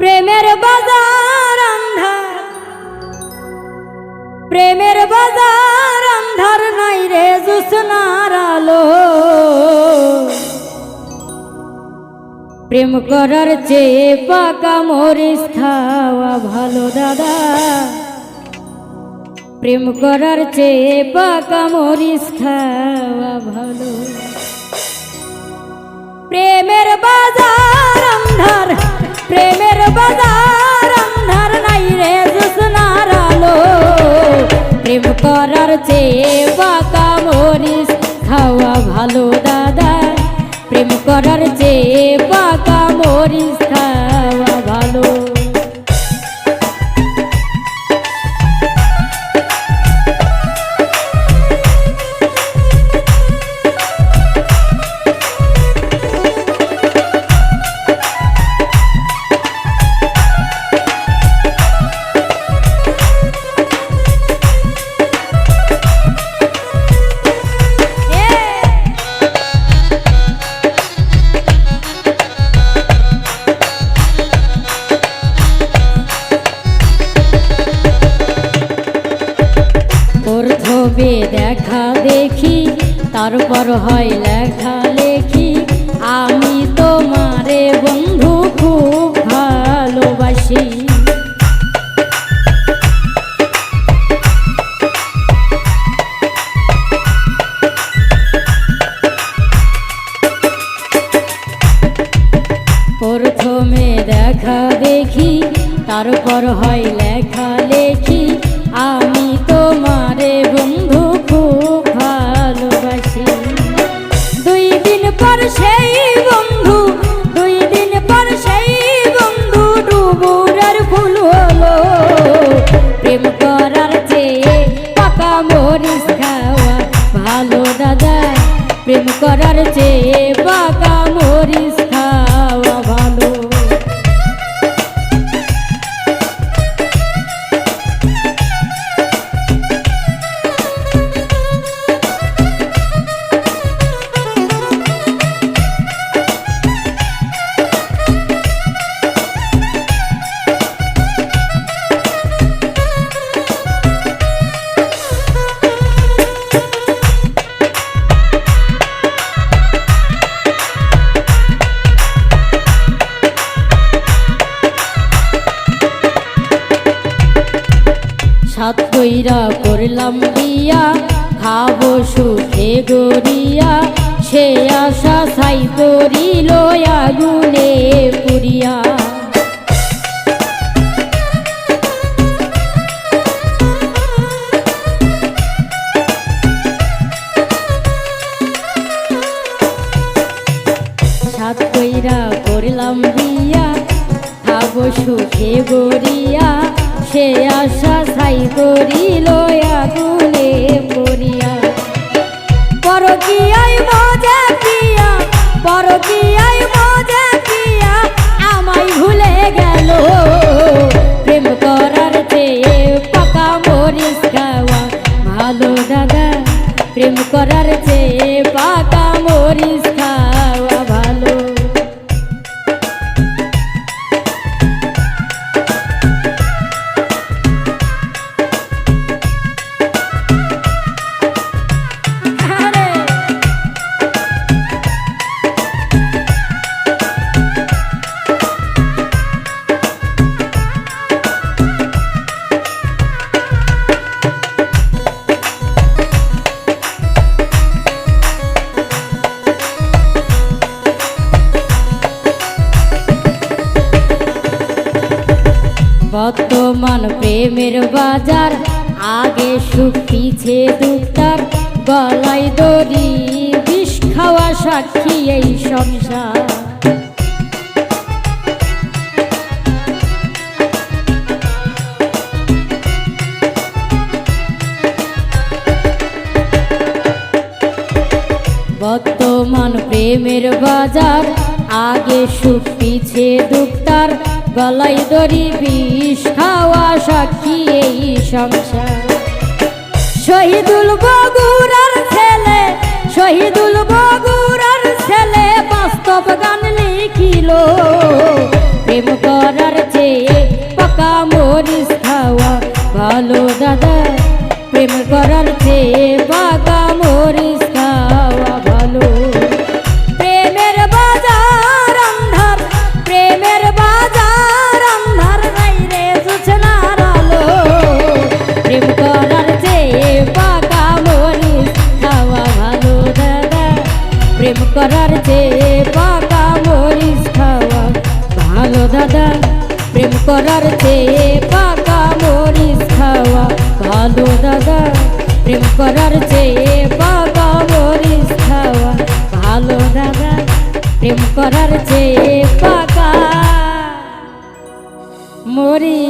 প্রেমের বাজার আন্ধার। প্রেমের বাজার আন্ধার নাই রে জুসনার আলো। প্রেম করার চেয়ে পাকা মরিস খাওয়া ভালো দাদা। প্রেম করার চেয়ে পাকা মরিস খাওয়া ভালো। প্রেমের বাজার আন্ধার। প্রেমের বাজার, আন্ধার নাই রে জোসনার আলো। প্রেম করার চেয়ে বাঁকা মরিস খাওয়া ভালো দাদা প্রেম করার চেয়ে বাঁকা মরিস প্রথমে দেখা দেখি, তারপর হয় লেখা লেখি। আমি তোমারে বন্ধু খুব ভালোবাসি। প্রথমে দেখা দেখি, তারপর হয় লেখি ফুল প্রেম করার চেয়ে পাকা মরিস খাওয়া ভালো দাদা প্রেম করার চেয়ে সাত কইরা করলাম বিয়া খাব সুখে গড়িয়া। সে আশা সাই করিল আগুনে পুরিয়া সাত কইরা করলাম বিয়া খাব সুখে গড়িয়া। সে আশা সাই করিল বর্তমান প্রেমের বাজার, আগে সুখ পিছে দুটার গলায় দড়ি, বিষ খাওয়া সাক্ষী এই সংসার। বর্তমান প্রেমের বাজার, আগে সুখ পিছে দুটার গলায় দড়ি, বিষ খাওয়া সাক্ষী এই সংসার। শহীদুল বগুড়ার ছেলে, শহীদুল বগুড়ার ছেলে বাস্তব গান লিখিল। করার চেয়ে পাকা মরিস খাওয়া ভালো, দাদা। প্রেম করার চেয়ে পাকা মরিস খাওয়া ভালো, দাদা। প্রেম করার চেয়ে পাকা মরিচ